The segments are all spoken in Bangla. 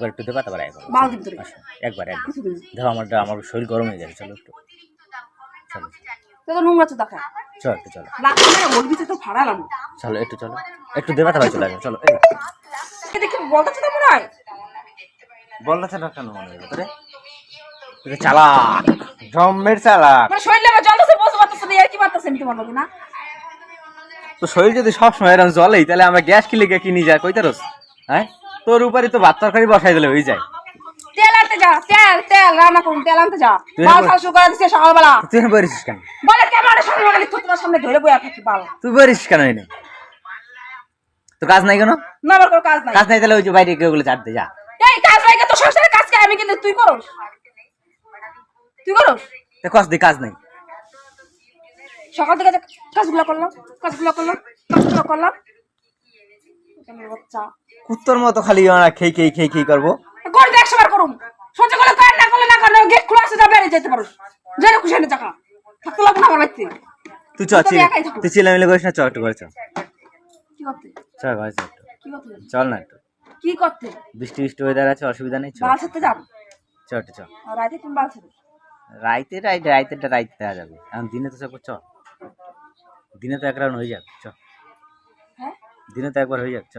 একবার একটু দেবা তারপর একবার একবার দেখো আমার আমার শরীর গরম হয়ে গেছে চলো একটু। চলো। তো তো নোংরা তো দেখা। চলো একটু চলো। লাগছে না বলবি তো ফাড়ালাম চলো একটু চলো। একটু দেবা তারপর চলে আসো চলো এই, দেখি বলতে তো মনে হয়? বলটা চালা কেন মনে তোরে? চালাক জম্মের চালাক। মানে শরীরে বসে আর কি পারতেছে আমি তোমার লোকে না? তো শরীর যদি সব সময় এরকম জলেই তাহলে আমরা গ্যাস কিনে গিয়ে কিনি যায় কইতে রস হ্যাঁ? তোর উপরে তো ভাত তরকারি বসাই দিলে হয়ে যায়। তেল আনতে যা তেল তেল রান্না করুন তেল আনতে যা। তুই বাল শুরু করে দিচ্ছে সকালবেলা। তুই বলিস কেন? বলে ক্যামেরার সামনে মানে তোমার সামনে ধরে বইয়া থাকি বাল। তুই বলিস কেন এনে? তো কাজ নাই কেন? না আমার কোনো কাজ নাই। কাজ নাই তাহলে ওই যে বাইরে গিয়ে ওগুলো চাটতে যা। এই কাজ নাই তো সংসারে কাজ কে? আমি কিন্তু তুই করস? তুই করস? তো কস দি কাজ নাই। সকাল থেকে কাজগুলো করলাম কাজগুলো করলাম কাজগুলো করলাম। কুত্তর মতো খালি আমরা খেই খেই খেই খেই করব। করবে একশো বার করুন সহ্য করলে করেন না করলে না করেন গেট খোলা আছে যা বেরিয়ে যেতে পারো। যেন খুশি হয়ে টাকা থাকতে লাগবে না আমার বাড়িতে। তুই চ চিল তুই চিলামিলি করিস না চ একটু করে চ। কি করতে? চ ঘরে চ একটু। কি করতে? চল না একটু। কি করতে? বৃষ্টি বৃষ্টি ওয়েদার আছে অসুবিধা নেই চ। বাল ছাড়তে যাব চ একটু চ। বাল ছাড়ো রাইতে রাইতে রাইতেটা রাইতে দেওয়া যাবে। এখন দিনে তো সব চ। দিনে তো এক রাউন্ড হয়ে যাবে চ। দিনে তো একবার হয়ে চ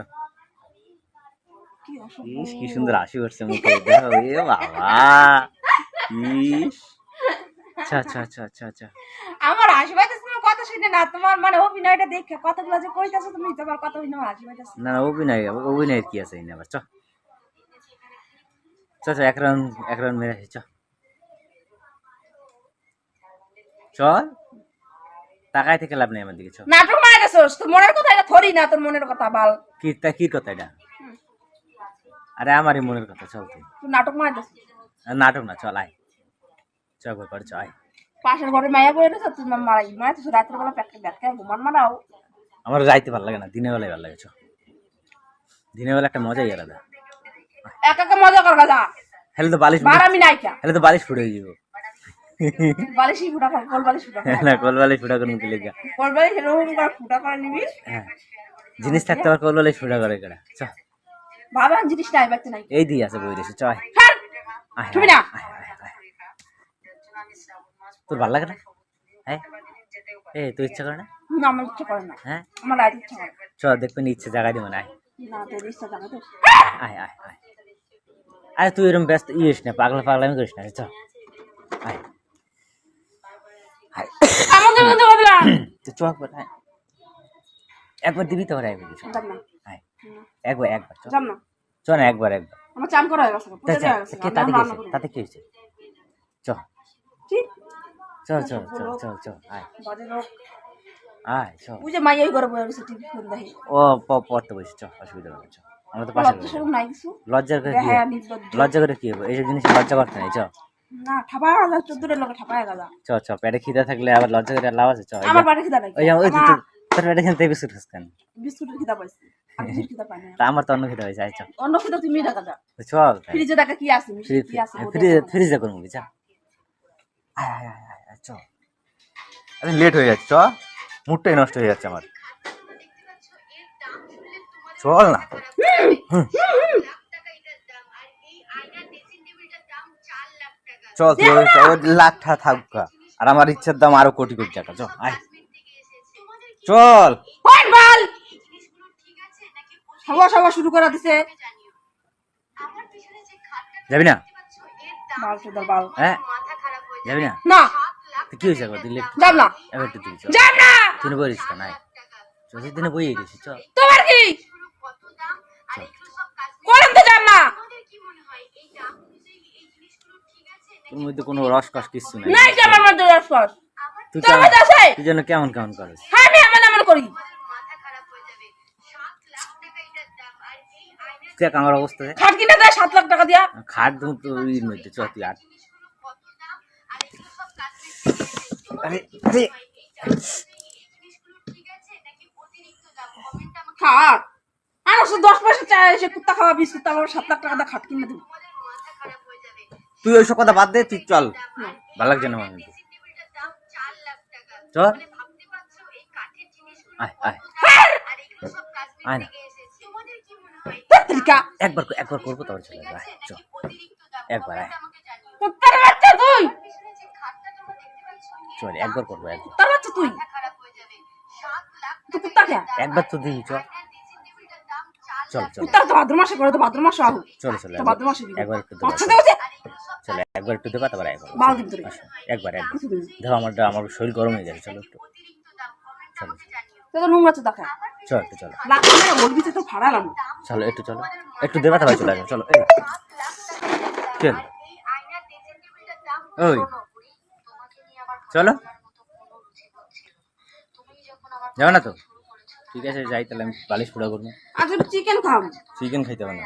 কি অসুখ ইস কি সুন্দর হাসি উঠছে মুখে। দেখো এ বাবা ইস। আচ্ছা আচ্ছা আচ্ছা আচ্ছা আচ্ছা। আমার কথা শুনে না তোমার মানে অভিনয়টা দেখে কথাগুলো যে কইতাছো তুমি তোমার কথা না না অভিনয় অভিনয়ের কি আছে এনে আবার? চ। চ চ এক রাউন্ড এক রাউন্ড মেরে চ। চল। তাকাই থেকে লাভ নেই আমার দিকে নাটক মারা গেছোস তোর মনের কথা এটা থরি না তোর মনের কথা বাল। কি তা কি কথা এটা? আরে আমারই মনের কথা চল তুই। নাটক মারা গেছিস নাটক না চল আয়। চ একবার করে চ আয়। পাশের ঘরে মায়া বয়ে রয়েছে তুই মারাই মারা তুই রাত্রে বেলা ব্যাট খাই ঘুমান মারাও। আমার যাইতে ভালো লাগে না দিনের বেলায় ভালো লাগে চ। দিনের বেলা একটা মজাই আলাদা। এক একা মজা হেলে তো বালিশ বার নাই কা হেলে তো বালিশ ফুটে যাব। ফুটা কল বালিশ ফুটা কর। না কল বালিশ ফুটা করে মুখে লেগে। কল বালিশ এরকম করে ফুটা করে নিবি। হ্যাঁ জিনিস থাকতে আবার কল বালিশ ফুটা করে কেডা? চ। বাবা জিনিস নাই বাচ্চা নাই। এই দিয়ে আছে বই রেছে তুমি না। তোর ভালো লাগে না? হ্যাঁ? এ তুই ইচ্ছা করে না? না আমার ইচ্ছা করে না। হ্যাঁ? আমার রাত ইচ্ছা করে চ দেখবেন ইচ্ছে জায়গায় দিব না না তোর ইচ্ছা জানা তো আয় আয় আয়। আরে তুই এরকম ব্যস্ত ইয়েস না পাগলা পাগলামি করিস না চ। আয়। আমাদের মধ্যে বদলাম তুই চ একবার একবার দিবি তো বলি চ যাব না একবার একবার যাব না চ না একবার একবার। আমার চান করা হয়ে গেছে তা পুজো দেওয়া গেছে কে আমি তাতে কি হয়েছে। তাতে কি হয়েছে? চ? চল চল চল চল চল আয়। আয় চ পুজো মাইয়াই করে বয়ে রয়েছে টিভি করে দেখি। ও পড়তে বসে চ অসুবিধা হবে না আমরা তো পাশে লজ্জা কিছু? করে কি হ্যাঁ লজ্জা করে কি হবে? এইসব জিনিস লজ্জা করতে নেই চ না ঠাপা গেল চোদ্দোর লোকে ঠাপা গেল চ চ পেটে খিদা থাকলে আবার লজ্জা করে আর লাভ আছে চ আমার যে- খিদা নাই ওই ওই তোর- তোর পেটে খেতে বিস্কুট খাস কেন? বিস্কুটের খিদা পাইছি আমার তো অন্য খেতে হয়েছে অন্য তুমি যা চল ফ্রিজে দেখা কি আছে কি আছে বোতলে ফ্রিজ আছে। ফ্রিজে করব চ আয় আয় আয় আয় আয় আরে লেট হয়ে যাচ্ছে চ। মুডটাই নষ্ট হয়ে যাচ্ছে আমার। চল না। চল ওই- লাখ টাকা থাকুক। আর আমার ইচ্ছার দাম আরও কোটি কোটি টাকা চল আয়। চল। বাল! সবা সবা শুরু করে দিছে। যাবি না? বাল চোদার বাল। হ্যাঁ? যাবি না? না। তো কি হয়েছে একবার দিলে? যাব না এবার একটু দিবি চল। যাব না তুই বলিস না নাই চোদ্দ দিনে বইয়ে গেছি চল। তোমার কি? কোন তো যাব না তোর মধ্যে কোনো রস কস কিছু নাই নাই আমার মধ্যে রসকস। তুই তোর কেমন মধ্যে আছে? তুই যেন কেমন কেমন করিস। হ্যাঁ আমি এমন এমন করি। দেখ আমার অবস্থা দেখ। খাট কিনে দেয় সাত লাখ টাকা দিয়া। খাট মধ্যে চ তুই আর আরে আরে। খাট। আর দশ পয়সা চায় সে কুত্তা খাওয়া বিস্কুট আমার সাত লাখ টাকা দিয়ে খাট কিনে দেবো। তুই ওইসব কথা বাদ দে তুই চল। ভালো লাগছে না আমার কিন্তু। চল। আয় আয়। আয় না। একবার একবার করব তারপরে চলে যাব। আয়, চ একবার আয়। তুই? চল একবার করব একবার। তুই? একবার তো দিই চল। তো ভাদ্র মাসে করে তো ভাদ্র মাসে আহু। চলো চলো ভাদ্র মাসে একবার একটু চলো। একবার একটু দেবা তারপরে একবার। একবার একবার। দেখো আমার আমার শরীর গরম হয়ে যাচ্ছে চলো একটু। চলো তো তো নোংরা তো দেখা। চলো একটু চলো। লাখ বলবি তো ফাড়ালাম চলো একটু চলো। একটু দেবা তারপরে চলে আসো চলো এই। চল ওই। চলো। যাবে না তো? ঠিক আছে যাই তাহলে আমি বালিশ পুরা করব। আচ্ছা চিকেন খাম চিকেন খাইতে হবে না।